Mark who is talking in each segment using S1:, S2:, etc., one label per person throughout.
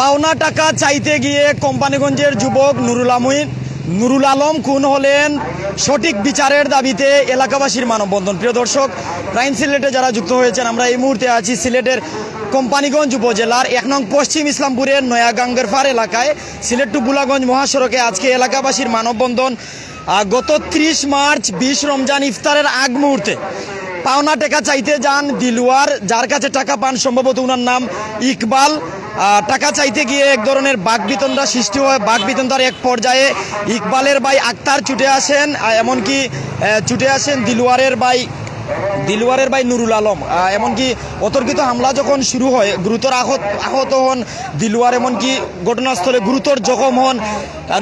S1: পাওনা টাকা চাইতে গিয়ে কোম্পানিগঞ্জের যুবক নুরুল আমিন। নুরুল আলম খুন হলেন সঠিক বিচারের দাবিতে এলাকাবাসীর মানববন্ধন। প্রিয় দর্শক প্রাইম সিলেটে যারা যুক্ত হয়েছেন, আমরা এই মুহূর্তে আছি সিলেটের কোম্পানিগঞ্জ উপজেলার এক নং পশ্চিম ইসলামপুরের নয়াগাঙ্গেরফার এলাকায়। সিলেট টু বুলাগঞ্জ মহাসড়কে আজকে এলাকাবাসীর মানববন্ধন গত ত্রিশ মার্চ বিশ রমজান ইফতারের আগ মুহূর্তে। পাওনা টাকা চাইতে যান দিলুয়ার যার কাছে টাকা পান সম্ভবত উনার নাম ইকবাল। টাকা চাইতে গিয়ে এক ধরনের বাঘ বাঘবিতণ্ডা সৃষ্টি হয় বাঘবিতণ্ডার এক পর্যায়ে ইকবালের ভাই আক্তার ছুটে আসেন এমনকি ছুটে আসেন দিলুয়ারের ভাই দিলওয়ারের ভাই নুরুল আলম। এমনকি অতর্কিত হামলা যখন শুরু হয়, গুরুতর আহত আহত হন দিলওয়ার, এমনকি ঘটনাস্থলে গুরুতর জখম হন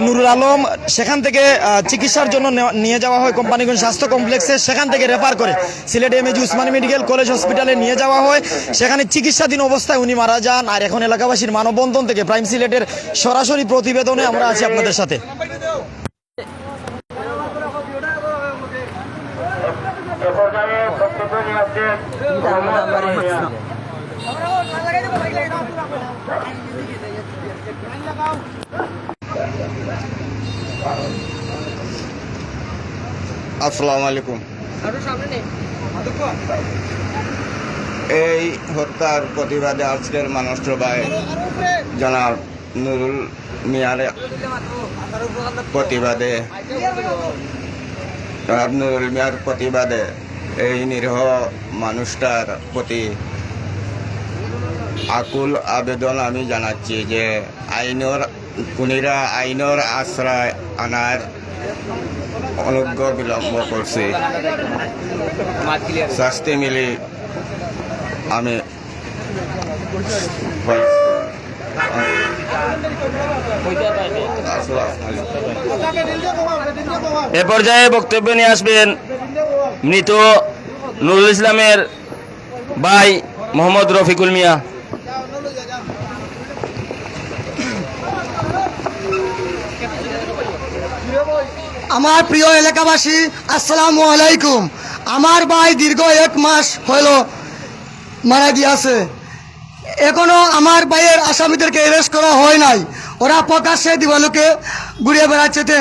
S1: নুরুল আলম। সেখান থেকে চিকিৎসার জন্য নিয়ে যাওয়া হয় কোম্পানিগঞ্জ স্বাস্থ্য কমপ্লেক্সে, সেখান থেকে রেফার করে Sylhet M A G Osmani medical college হসপিটালে নিয়ে যাওয়া হয়। সেখানে চিকিৎসাধীন অবস্থায় উনি মারা যান। আর এখন এলাকাবাসীর মানববন্ধন থেকে প্রাইম সিলেটের সরাসরি প্রতিবেদনে আমরা আছি আপনাদের সাথে
S2: এ পর্যায়ে বক্তব্য নিয়ে আসছেন মোহাম্মদ রফিয়া।
S3: আসসালামু আলাইকুম এই হত্যার প্রতিবাদে আজকের মানুষ সভায় জনাব নুরুল মিয়ার প্রতিবাদে, জনাব নুরুল মিয়ার প্রতিবাদে এই নিরীহ মানুষটার প্রতি আকুল আবেদন আমি জানাচ্ছি যে আইনর কুনিরা আইনর আশ্রয় আনার অনুজ্ঞ বিলম্ব করছে। শাস্তি মিলি আমি
S4: এ পর্যায়ে বক্তব্য নিয়ে আসবেন মৃত নুরুল ইসলামের ভাই মোহাম্মদ রফিকুল মিয়া।
S5: আমার প্রিয় এলাকাবাসী, আসসালামু আলাইকুম। আমার ভাই দীর্ঘ এক মাস হইল মারা গিয়াছে। এখনও আমার ভাইয়ের আসামিদেরকে অ্যারেস্ট করা হয় নাই। ওরা প্রকাশ্যে দিবালোকে ঘুরিয়ে বেড়াচ্ছে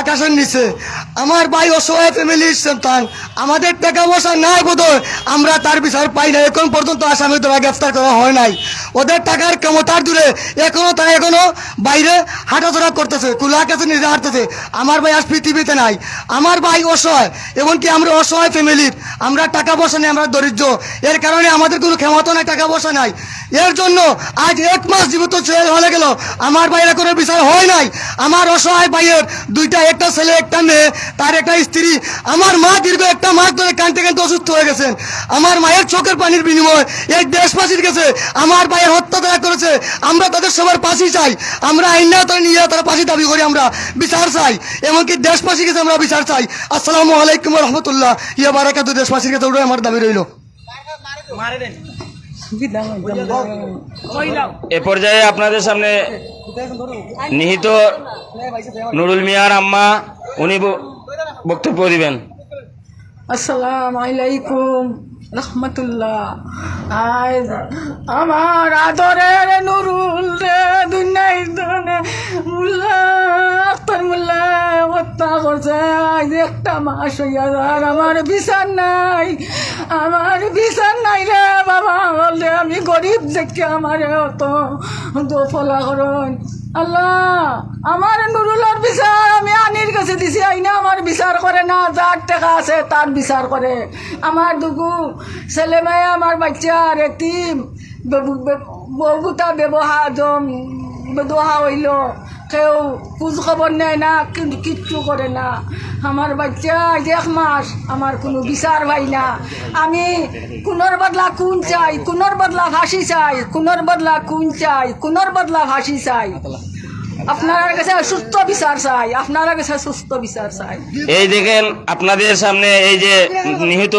S5: আকাশের নিচে। আমার ভাই অসহায় ফ্যামিলির সন্তান, আমাদের টাকা পয়সা নাই বোধ আমরা তার বিচার পাই না। এখন পর্যন্ত আসামি দ্বারা গ্রেফতার করা হয় নাই। ওদের টাকার ক্ষমতার দূরে এখনও তারা এখনও বাইরে হাঁটাচলা করতেছে কুলা কাছে নিজে হাঁটতেছে। আমার ভাই আজ পৃথিবীতে নাই। আমার ভাই অসহায়, এমনকি আমরা অসহায় ফ্যামিলির আমরা টাকা পয়সা নেই আমরা দরিদ্র। এর কারণে আমাদের কোনো ক্ষমতা নাই, টাকা পয়সা নাই। এর জন্য আজ এক মাস জীবিত জেল হয়ে গেল। আমার ভাইয়ের কোনো বিচার হয় নাই। আমার অসহায় ভাইয়ের দুইটা, একটা ছেলে, একটা মেয়ে। তার একটা স্ত্রী, আমার মা দীর্ঘ একটা মাস ধরে কানতে কানতে অসুস্থ হয়ে গেছেন। আমার মায়ের চোখের পানির বিনিময়, এই দেশবাসীর কাছে আমার ভাইয়ের হত্যা তারা করেছে, আমরা তাদের সবার পাশি চাই। আমরা আইন তারা নিয়ে তারা পাশি দাবি করি, আমরা বিচার চাই। এমনকি দেশবাসীর কাছে আমরা বিচার চাই। আসসালামু আলাইকুম রহমতুল্লাহ। ইয়া বারাকাত, দেশবাসীর কাছে ওটাই আমার দাবি রইল।
S4: এ পর্যায়ে আপনাদের সামনে নিহিত নুরুল মিয়ার আম্মা, উনি বক্তব্য দিবেন।
S6: আসসালাম আলাইকুম, রহমতুল্লাহ। আজ আমার আদরের নুরুল রে, দুনিয়ায় দনে মুল্লা আখতার মুল্লা, হত্যা করছে। আজ একটা মাস হইয়া যার আমার বিচার নাই। আমার বিচার নাই রে বাবা, বললে আমি গরিব দেখে আমার অত দোফলা করন। আল্লাহ, আমার নুরুলার বিচার আমি আনির কাছে দিছি, আইনা আমার বিচার করে না, যার টাকা আছে তার বিচার করে। আমার দুগু ছেলে মেয়ে, আমার বাচ্চার একটি বহুতা ব্যবহার দোহা হইল। কেউ খোঁজ খবর নেয় না, কিন্তু কিচ্ছু করে না। আমার বাচ্চা এক মাস, আমার কোনো বিচার ভাই না। আমি কোনোর বদলা কোন চাই, কোনোর বদলা ফাঁসি চাই, কোনোর বদলা কোন চাই, কোনোর বদলা ফাঁসি চাই। আপনার কাছে সুস্থ বিচার চাই, আপনার কাছে সুস্থ বিচার চাই।
S4: এই দেখেন, আপনাদের সামনে এই যে নিহিত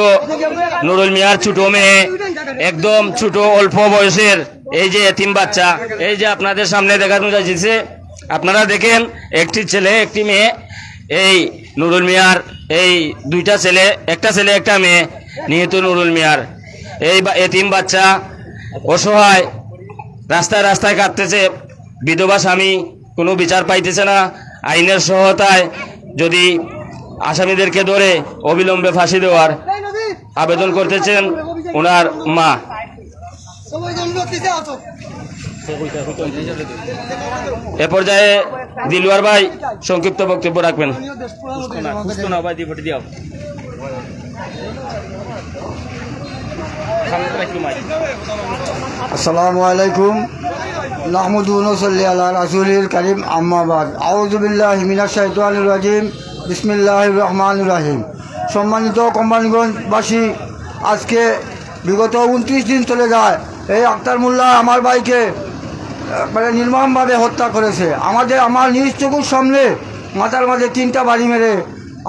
S4: নুরুল মিয়ার ছোট মেয়ে, একদম ছোট, অল্প বয়সের, এই যে এতিম বাচ্চা, এই যে আপনাদের সামনে দেখানো যাচ্ছে আপনারা দেখেন, একটি ছেলে, একটি মেয়ে, এই নুরুল মিয়ার, এই দুইটা ছেলে, একটা ছেলে, একটা মেয়ে, নিহত নুরুল মিয়ার। এই এতিম বাচ্চা অসহায়, রাস্তায় রাস্তায় কাটতেছে বিধবা স্বামী, কোনো বিচার পাইতেছে না, আইনের সহায়তায় যদি আসামিদেরকে ধরে অবিলম্বে ফাঁসি দেওয়ার আবেদন করতেছেন, ওনার মা। এ পর্যায়ে দিলওয়ার ভাই সংক্ষিপ্ত বক্তব্য রাখবেন।
S3: আসসালামু আলাইকুম। নাহমুদুল্লি আল্লাহ রাসুলিল করিম আম্মাবাদ আউজুবিল্লাহ হিমিনাশ শাইতানির রাজিম। বিসমিল্লাহ রহমান রাহিম। সম্মানিত কোম্পানিগঞ্জবাসী আজকে বিগত উনত্রিশ দিন চলে যায়। এই আক্তার মোল্লা আমার আহ, মানে নির্মমভাবে হত্যা করেছে। আমাদের, আমার নিজ চকুর সামনে মাথার মাঝে তিনটা বাড়ি মেরে।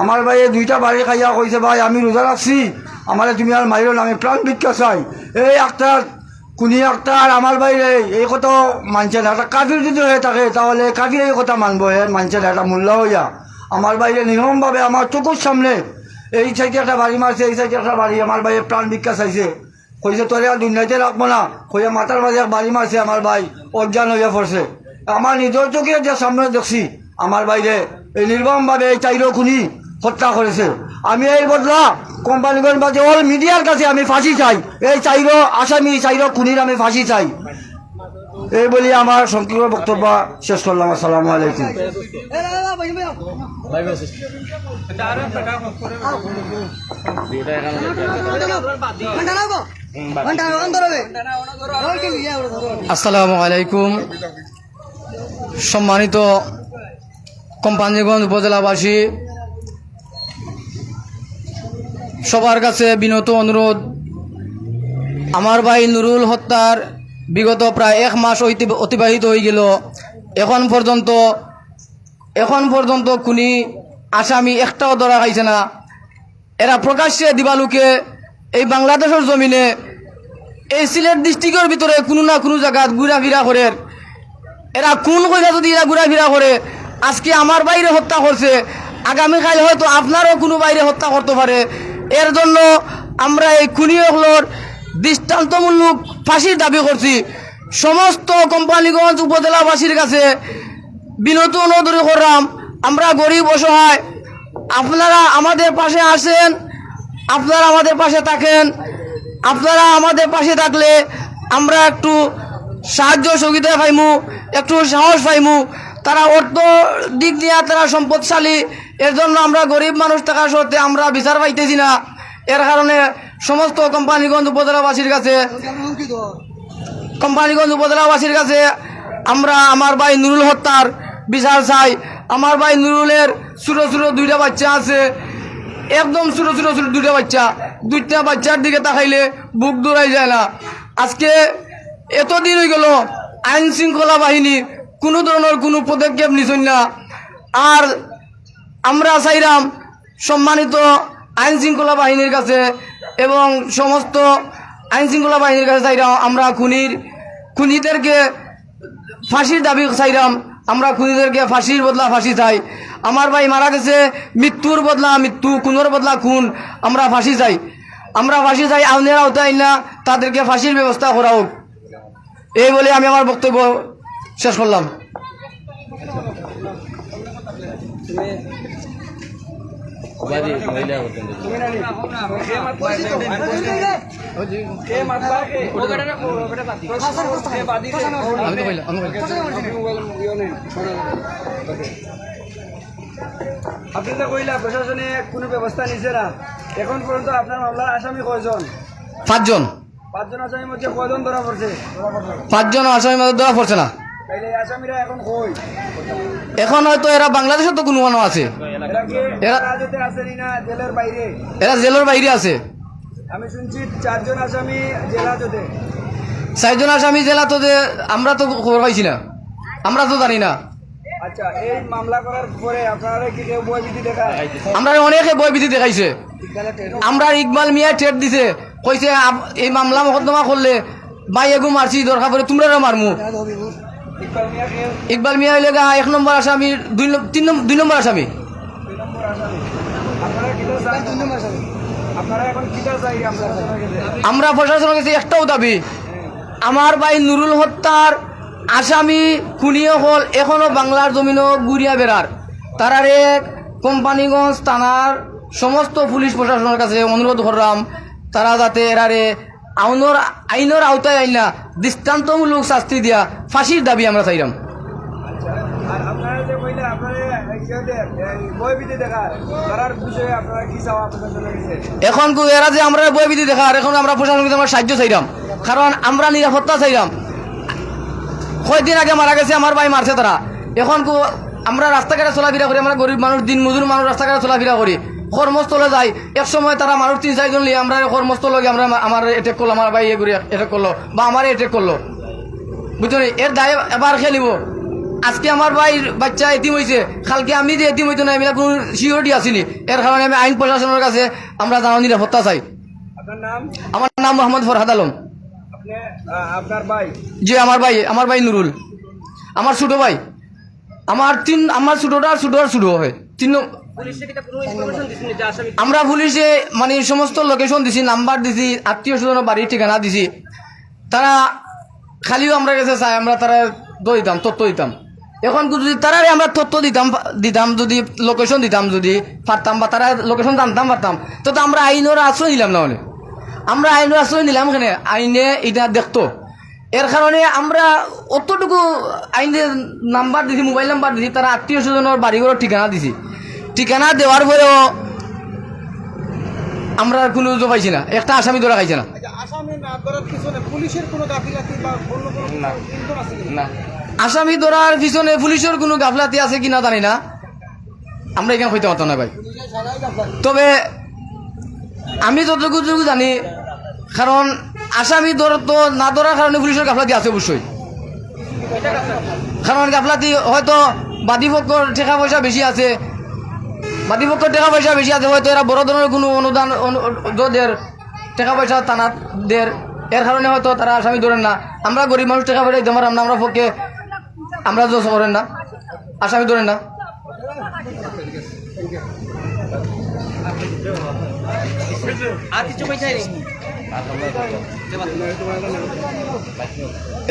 S3: আমার ভাইয়ে দুইটা বাড়ি খাইয়া কইছে, ভাই, আমি রোজা রাখছি। আমারে তুমি আর মাইরো না, আমি প্রাণ ভিক্ষা চাই। এই আক্তার, কুনি আক্তার, আমার বাইরে এই কথা মানছে না। একটা কাফির যদি হয়ে থাকে, তাহলে কাফির এই কথা মানবো এর মানছে না একটা মূল্য হইয়া। আমার বাইরে নির্মমভাবে আমার চকুর সামনে এই সাইডে একটা বাড়ি মারছে, এই সাইডে একটা বাড়ি, আমার ভাইয়ে প্রাণ ভিক্ষা চাইছে। কইছে, তোরে আর দুনিয়াতে রাখব না। কইয়া মাথার মাঝে বাড়ি মারছে আমার ভাই, অজ্ঞান হইয়া পড়ছে। আমার নিজের চোখে যে সামনে দেখছি, আমার বাইরে এই নির্মমভাবে এই চাইরো খুনি হত্যা করেছে। আমি এই বদলা কোম্পানিগঞ্জ বা অল মিডিয়ার কাছে আমি ফাঁসি চাই, এই চাইরো আসামি, চাইরো খুনির আমি ফাঁসি চাই। এই বলি আমার সংক্ষিপ্ত বক্তব্য শেষ করলাম, আসসালামু আলাইকুম।
S7: আসসালামু আলাইকুম। সম্মানিত কোম্পানিগঞ্জ উপজেলাবাসী, সবার কাছে বিনত অনুরোধ। আমার ভাই নুরুল হত্যার বিগত প্রায় এক মাস অতি- অতিবাহিত হয়ে গেল। এখন পর্যন্ত এখন পর্যন্ত খুনি আসামি একটাও ধরা খাইছে না। এরা প্রকাশ্যে দিবালুকে এই বাংলাদেশের জমিনে এই সিলেট ডিস্ট্রিক্টের ভিতরে কোনো না কোনো জায়গাত ঘুরাফিরা করে। এরা কোন কইরা যদি এরা ঘুরাফিরা করে, আজকে আমার বাইরে হত্যা করছে আগামীকাল হয়তো আপনারও কোনো বাইরে হত্যা করতে পারে। এর জন্য আমরা এই খুনিগুলোর দৃষ্টান্তমূলক ফাঁসির দাবি করছি। সমস্ত কোম্পানিগঞ্জ উপজেলাবাসীর কাছে বিনত অনুরোধ করলাম। আমরা গরিব অসহায়। আপনারা আমাদের পাশে আসেন। আপনারা আমাদের পাশে থাকেন। আপনারা আমাদের পাশে থাকলে আমরা একটু সাহায্য সুবিধা পাইমু, একটু সাহস পাইমু। তারা অর্থ দিক দিয়া তারা সম্পদশালী। এর জন্য আমরা গরিব মানুষ থাকা সত্ত্বে আমরা বিচার পাইতেছি না। এর কারণে সমস্ত কোম্পানিগঞ্জ উপজেলাবাসীর কাছে, কোম্পানিগঞ্জ উপজেলাবাসীর কাছে আমরা আমার ভাই নুরুল হত্যার বিচার চাই। আমার ভাই নুরুলের ছোটো ছোটো দুইটা বাচ্চা আছে। একদম ছোটো ছোটো ছোটো দুইটা বাচ্চা। দুইটা বাচ্চার দিকে তাকাইলে বুক দৌড়াই যায় না। আজকে এতদিন হয়ে গেল আইন শৃঙ্খলা বাহিনী কোনো ধরনের কোনো পদক্ষেপ নিছেন না। আর আমরা চাইলাম সম্মানিত আইন শৃঙ্খলা বাহিনীর কাছে এবং সমস্ত আইন শৃঙ্খলা বাহিনীর কাছে চাইলাম আমরা খুনির খুনিদেরকে ফাঁসির দাবি চাইলাম আমরা খুনিদেরকে ফাঁসির বদলা ফাঁসি চাই। আমার ভাই মারা গেছে, মৃত্যুর বদলা মৃত্যু, খুনের বদলা খুন, আমরা ফাঁসি চাই। আমরা ফাঁসি চাই, আইনের আওতায় না, তাদেরকে ফাঁসির ব্যবস্থা করা হোক। এই বলে আমি আমার বক্তব্য শেষ করলাম। বললাম, আমি বললাম।
S8: আপনি তো কইলা প্রশাসনে কোনো ব্যবস্থা নিছে না। এখন পর্যন্ত আপনার মামলার আসামি কয়জন?
S7: পাঁচজন।
S8: পাঁচজন আসামির মধ্যে কয়জন ধরা পড়ছে?
S7: পাঁচজন আসামি মধ্যে ধরা পড়ছে না।
S8: এখন
S7: হয়তো এরা বাংলাদেশে তো কোনো মানুষ আছে।
S8: এরা জেলের বাইরে
S7: আছে।
S8: আমি শুনছি চারজন আসামি জেলাজতে
S7: চারজন আসামি জেলা তো আমরা তো খবর পাইছি না। আমরা তো জানি না।
S8: এই মামলা করার পরে আপনারা
S7: আমরা অনেকে বই বিধি দেখাইছে। আমরা ইকবাল মিয়া টেট দিছে, কইছে এই মামলা মকদ্দমা করলে বাই এগু মারছি, দরকার পড়ে তোমরা মারমু।
S8: ইকবাল মিয়া
S7: হইলে গা এক নম্বর আসামি দুই তিন দুই নম্বর আসামি। আমরা প্রশাসনের কাছে একটাও দাবি আমার ভাই নুরুল হত্যার আসামি খুনিয়ে হল এখনও বাংলার জমিনও গুড়িয়া বেড়ার। তারারে কোম্পানিগঞ্জ থানার সমস্ত পুলিশ প্রশাসনের কাছে অনুরোধ করলাম তারা যাতে এরারে আইনর আইনের আওতায় আইনা দৃষ্টান্তমূলক শাস্তি দিয়া ফাঁসির দাবি আমরা চাইলাম। এখন এরা যে আমরা বই বিধি দেখা আর এখন আমরা প্রশাসন আমরা সাহায্য চাইলাম কারণ আমরা নিরাপত্তা চাইলাম। কয়দিন আগে মারা গেছে আমার ভাই মারছে তারা। এখন কো আমরা রাস্তাঘাটে চলাফেরা করি আমরা গরিব মানুষ দিন মজুর মানুষ রাস্তাঘাটে চলাফেরা করি। কর্মস্থলে যাই এক সময় তারা মানুষ তিন চারজন লিয়ে আমরা কর্মস্থলে গিয়ে আমরা আমার এটেক করল আমার ভাই এগুলি এটেক করল বা আমার এটেক করল। বুঝছ নি? এর দায় এবার খেলিব আজকে আমার ভাই বাচ্চা এতিম হয়েছে কালকে আমি যে এতিম হইতো না এগুলা কোনো সিওরিটি আসেনি। এর কারণে আমি আইন প্রশাসনের কাছে আমরা জানা নিরাপত্তা চাই। আমার নাম মোহাম্মদ ফরহাদ আলম।
S8: আপনি আপনার ভাই?
S7: জি আমার ভাই আমার ভাই নুরুল। আমার ছোট ভাই। আমার তিন আমার ছোটটা ছোট আর ছোট হয়। আমরা পুলিশে মানে সমস্ত লোকেশন দিছি নাম্বার দিছি আত্মীয় স্বজনের বাড়ির ঠিকানা দিছি। তারা খালিও আমরা কাছে চাই আমরা তারা দিতাম তথ্য দিতাম। এখন যদি তারারে আমরা তথ্য দিতাম দিতাম যদি লোকেশন দিতাম যদি পারতাম বা তারা লোকেশন জানতাম পারতাম তো তো আমরা আইনের আশ্রয় নিলাম না হলে। আমরা আইনের আশ্রয় নিলাম এখানে আইনে এটা দেখতো। এর কারণে আমরা অতটুকু আইনের নাম্বার দিছি মোবাইল নাম্বার দিছি তারা আত্মীয় স্বজনের বাড়িঘরের ঠিকানা দিছি। ঠিকানা দেওয়ার পরেও আমরা কোনো উজো পাইছি না। একটা আসামি ধরা খাইছে না। আসামি ধরার পিছনে পুলিশের কোনো গাফলাতি আছে কিনা জানি না। আমরা এখানে হইতে পারতাম না ভাই। তবে আমি যতটুকু জানি কারণ আসামি তো না ধরার কারণে পুলিশের গাফলাতি আছে অবশ্যই। কারণ গাফলাতি হয়তো বাদীপক্ষর টাকা পয়সা বেশি আছে। বাদীপক্ষর টাকা পয়সা বেশি আছে, হয়তো এরা বড় ধরনের কোনো অনুদান দের টাকা পয়সা দের এর কারণে হয়তো তারা আসামি ধরেন না। আমরা গরিব মানুষ টাকা পয়সা দিতে পারলাম আমরা পক্ষে আমরা জোশ করেন না। আসামি ধরেন না।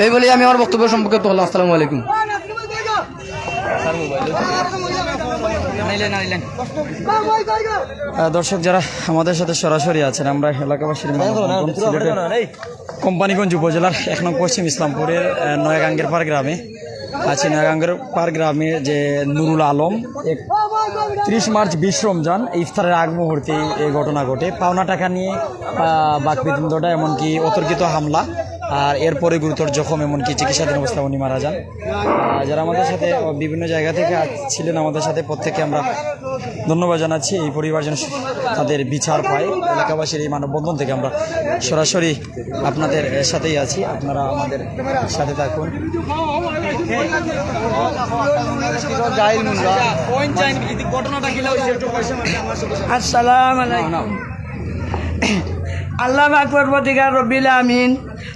S7: এই বলে আমি আমার বক্তব্য সম্পর্কে তো হলাম আসসালামু আলাইকুম।
S1: দর্শক যারা আমাদের সাথে সরাসরি আছেন, আমরা এলাকাবাসীর কোম্পানিগঞ্জ উপজেলার এক নং পশ্চিম ইসলামপুরের নয়াগাঙ্গের পার গ্রামে। আছি নয়াগাঙ্গের পার গ্রামে যে নুরুল আলম, এক ত্রিশ মার্চ বিশ রমজান, ইফতারের আগ মুহূর্তে এই ঘটনা ঘটে। পাওনা টাকা নিয়ে বাকবিদ্বন্দ্বটা এমনকি অতর্কিত হামলা। আর এরপরে গুরুতর জখম এমনকি চিকিৎসাধীন অবস্থা উনি মারা যান। যারা আমাদের সাথে বিভিন্ন জায়গা থেকে ছিলেন আমাদের সাথে প্রত্যেককে আমরা ধন্যবাদ জানাচ্ছি। এই পরিবার যেন তাদের বিচার পায়। এলাকাবাসীর এই মানববন্ধন থেকে আমরা সরাসরি আপনাদের সাথেই আছি। আপনারা আমাদের সাথে থাকুন।
S6: আসসালাম আল্লাহ আকবর বদিগার রবিল আমিন।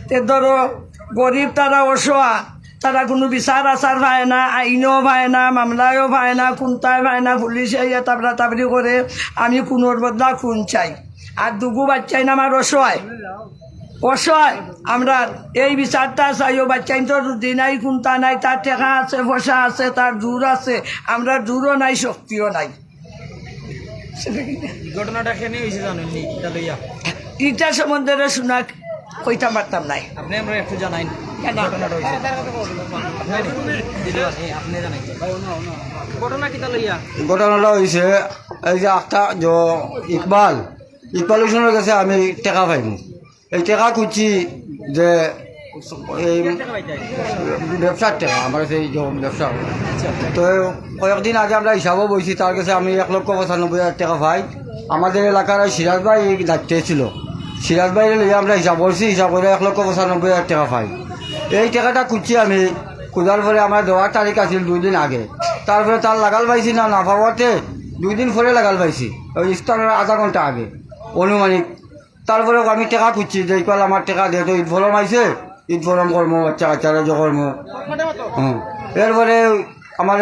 S6: তে ধরো গরিব তারা অসহা তারা কোনো বিচার আচার পায় না আইনও পায় না মামলায়ও পায় না খুনতায় পায় না পুলিশে ইয়ে তাবরা তাবরি করে আমি খুনোর বদলা খুন চাই। আর দুগু বাচ্চাই না আমার অসহায় অসহায় আমরা এই বিচারটা চাই ও বাচ্চাই তো রুদি নাই খুনতা নাই তার টেকা আছে পয়সা আছে তার দূর আছে আমরা দূরও নাই শক্তিও নাই।
S1: ঘটনাটা কেন হয়েছে জানেননি? এটা
S6: ইটা সম্বন্ধে শোনা কইতা পারতাম নাই।
S1: আপনি আমরা একটু জানাইন
S6: কেন?
S1: ঘটনাটা হয়েছে। আপনি জানাই ঘটনা কিতা লইয়া
S3: ঘটনাটা হয়েছে এই যে একটা যে ইকবাল ইকবাল হোসেনের কাছে আমি টেকা পাইনি। এই টেকা খুঁজছি যে এই ব্যবসার টাকা আমার কাছে এই যে ব্যবসা। তো কয়েকদিন আগে আমরা হিসাবও বইছি তার কাছে আমি এক লক্ষ পঁচানব্বই হাজার টাকা পাই। আমাদের এলাকার সিরাজ ভাই দায়িত্বে ছিল। সিরাজ ভাই আমরা হিসাব করছি, হিসাব করে এক লক্ষ পঁচানব্বই হাজার টাকা পাই। এই টাকাটা খুঁজছি আমি। খুঁজার পরে আমার দেওয়ার তারিখ আছিল দুই দিন আগে। তারপরে তার লাগাল পাইছি না না পাওয়াতে দুই দিন পরে লাগাল পাইছি, ওই ইফতারের আধা ঘণ্টা আগে, অনুমানিক। তারপরে আমি টাকা খুঁজছি, যে ইকবাল আমার টাকা দিয়ে তো ঈদ ফলম আইছে, ঈদ ফলম কর্ম, বাচ্চা কর্ম। হুম এরপরে আমার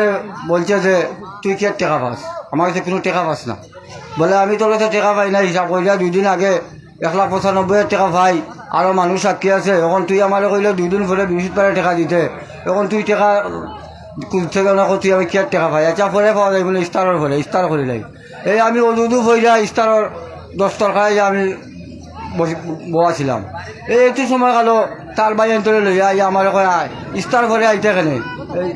S3: বলছে যে, তুই কি আর টাকা পাস? আমার কাছে কোনো টাকা পাস না। বলে, আমি তোর কাছে টাকা পাই না হিসাব করিয়া দুই দিন আগে এক লাখ পঁচানব্বই টাকা পাই আরও মানুষ সাক্ষী আছে। এখন তুই আমার কইলে দুদিন পরে বৃহস্পতিবারে টাকা দিতে। এখন তুই টাকা থেকে না তুই আমি কি আর টাকা পাই আচ্ছা পরে পাওয়া যায় বলে ইস্তারের পরে ইস্তার করে লাগে এই আমি অদুদু হইয়া ইস্তারের দশ টাকায় আমি বসিলাম এই একটু সময় গেল তার বাই অন্তরে লইয়া ইয়া আমার আয় ইস্তার ঘরে আইতে কেনে? এই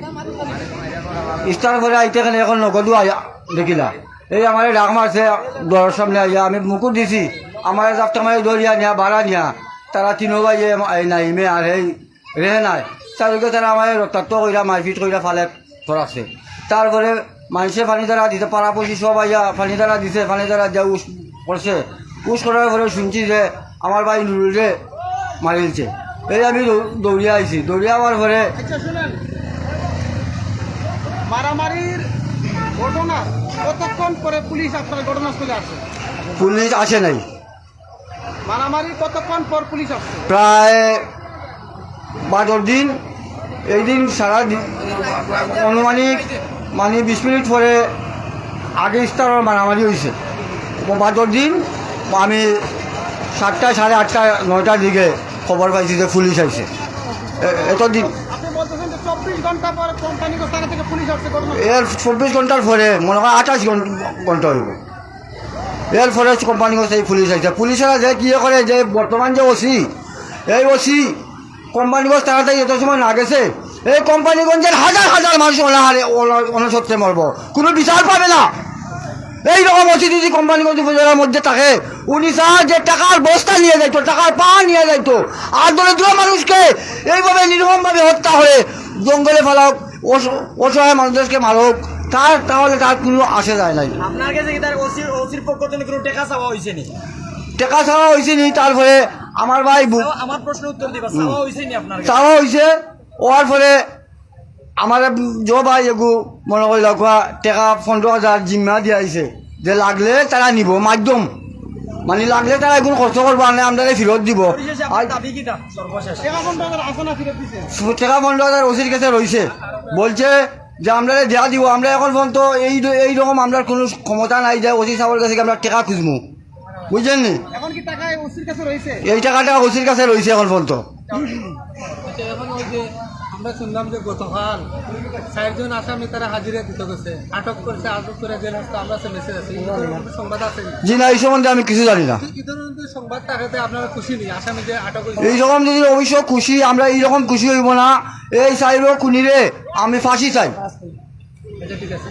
S3: ইস্তার ঘরে আইতে কেনে? এখন নগদু আয়া দেখিলা? এই আমার ডাক মারছে দরের সামনে আইয়া, আমি মুকুট দিছি। আমার মারি দরিয়া নিয়া ভাড়া নিয়া তারা তিনো ভাই নাইমে আর এই রেহে নাই তাদেরকে তারা আমার রক্তাক্ত কইরা মারপিট কইরা ফালে ধরাছে তারপরে মানুষে পানি দ্বারা দিতে পাড়া পড়ছি সব আইয়া পানি দ্বারা দিছে পানি দ্বারা যা উস করছে উস করার পরে শুনছি যে আমার ভাই নুরুলে মারিলছে এই আমি দৌড়িয়ে আইছি দৌড়িয়ে পরে
S8: আচ্ছা শুনেন মারামারির ঘটনা কতক্ষণ পরে পুলিশ আপনার ঘটনাস্থলে আসে
S3: পুলিশ আসে নাই
S8: মারামারির কতক্ষণ পর পুলিশ আসছে।
S3: প্রায় বারো দিন এই দিন সারা অনুমানিক মানে বিশ মিনিট পরে আগে স্তরের মারামারি হয়েছে। বারো দিন আমি সাতটা সাড়ে আটটা নয়টার দিকে খবর পাইছি যে পুলিশ আইছে। এতদিন এর চব্বিশ ঘণ্টার পরে মনে হয় আঠাশ ঘণ্টা হইব। এর পরে কোম্পানিগঞ্জ এই পুলিশ আছে। পুলিশেরা যে কি করে, যে বর্তমান যে ওসি, এই ওসি কোম্পানি কোম্পানিগঞ্জ তাড়াতাড়ি এত সময় না গেছে, এই কোম্পানিগঞ্জের হাজার হাজার মানুষ অনাহারে অনসত্রে মরব। কোনো বিচার পাবে না। এই রকম ওসি যদি কোম্পানিগঞ্জ উপজেলার মধ্যে থাকে, উনি স্যার যে টাকার বস্তা নিয়ে যাইতো, টাকার পা নিয়ে যাইতো, আর দরিদ্র মানুষকে এইভাবে নির্মমভাবে হত্যা হয়ে জঙ্গলে অস- অসহায় মানুষদেরকে মারক তার তাহলে তার কোনো আসে যায় নাই।
S1: আপনার কাছে কি তার ওসির ওসির পক্ষ থেকে কোনো টাকা চাওয়া হয়েছে নি?
S3: টেকা চাওয়া হয়েছে নি তারপরে আমার ভাই
S1: আমার প্রশ্ন উত্তর দিবা চাওয়া হয়েছে নি আপনার
S3: চাওয়া হয়েছে হওয়ার পরে আমার জ ভাই এগু মনে করি লগা টেকা পনেরো হাজার জিম্মা দিয়া হয়েছে যে লাগলে তারা নিব মাধ্যম। মানে লাগলে তারা এখন খরচ করব আনে আমরা ফেরত দিব।
S8: টাকা
S3: পনেরো হাজার ওসির কাছে রয়েছে বলছে যে আমরা যা দিব আমরা এখন পর্যন্ত এই এই রকম আমরা কোনো ক্ষমতা নাই যে ওসি সাহেবের কাছে আমরা টাকা খুঁজবো। বুঝলেন নি? এই টাকাটা ওসির কাছে রয়েছে এখন পর্যন্ত।
S9: যে আমরা শুনলাম যে গতকাল চারজন আসামি তারা হাজিরা দিতে গেছে। আটক করেছে আটক করে জেল হাসতে আমরা সে মেসেজ আছে। সংবাদ আছে
S3: জি না এই সম্বন্ধে আমি কিছু জানি না।
S9: এই ধরনের সংবাদ থাকাতে আপনারা খুশি নেই? আসামি যে আটক এই
S3: রকম যদি অবশ্য খুশি আমরা এই রকম খুশি হইব না। এই চাইব খুনিরে আমি ফাঁসি চাই।
S9: আচ্ছা ঠিক আছে।